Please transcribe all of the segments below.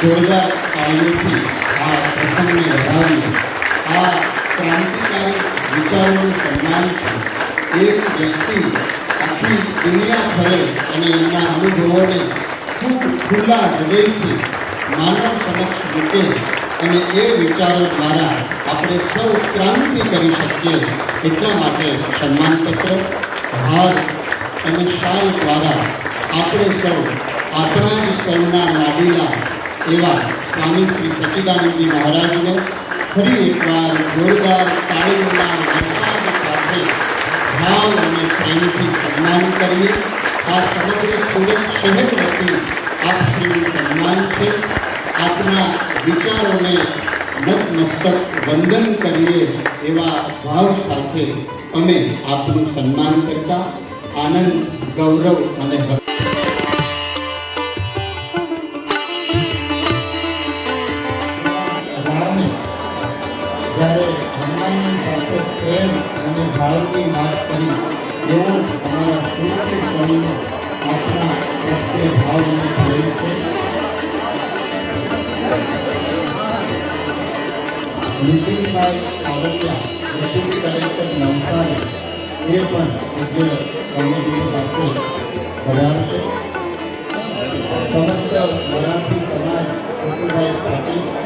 જોરદાર તાળીઓથી આ પ્રસંગને વધાવી આ ક્રાંતિકારી વિચારોનું સન્માન છે એક વ્યક્તિ આખી દુનિયા ફરે અને એમના અનુભવોને ખૂબ ખુલ્લા હૃદયથી સમક્ષ મૂકે અને એ વિચારો દ્વારા આપણે સૌ ક્રાંતિ કરી શકીએ એટલા માટે સન્માનપત્ર હાર અને શાલ દ્વારા આપણે સૌ આપણા જ સૌના લાડીલા એવા સ્વામી શ્રી સચ્ચિદાનંદજી મહારાજને ફરી એકવાર જોરદાર તાળીઓના વરસાદ સાથે ભાવ અને પ્રેમથી સન્માન કરીએ. આ સમગ્ર સુરત શહેર વતી આપશ્રીનું સન્માન છે. આપના વિચારોને નતમસ્તક વંદન કરીએ એવા ભાવ સાથે અમે આપનું સન્માન કરતા. આનંદ, ગૌરવ અને જ્યારે ભગવાનની સાથે પ્રેમ અને ભાવની વાત કરી. એવો જ અમારા સુરતી સ્વામીનો આપણા પ્રત્યે ભાવ અને પ્રેમ છે. નીતિનભાઈ આવડિયા ડેપ્યુટી કલેક્ટર નવસારી, એ પણ પૂજ્ય સ્વામીજી પાસે પધારશે સમસ્ત મરાઠી સમાજ કુટુંબભાઈ પાટીલ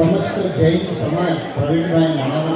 સમસ્ત જૈન સમાજ પ્રવીણભાઈ નાણાવટી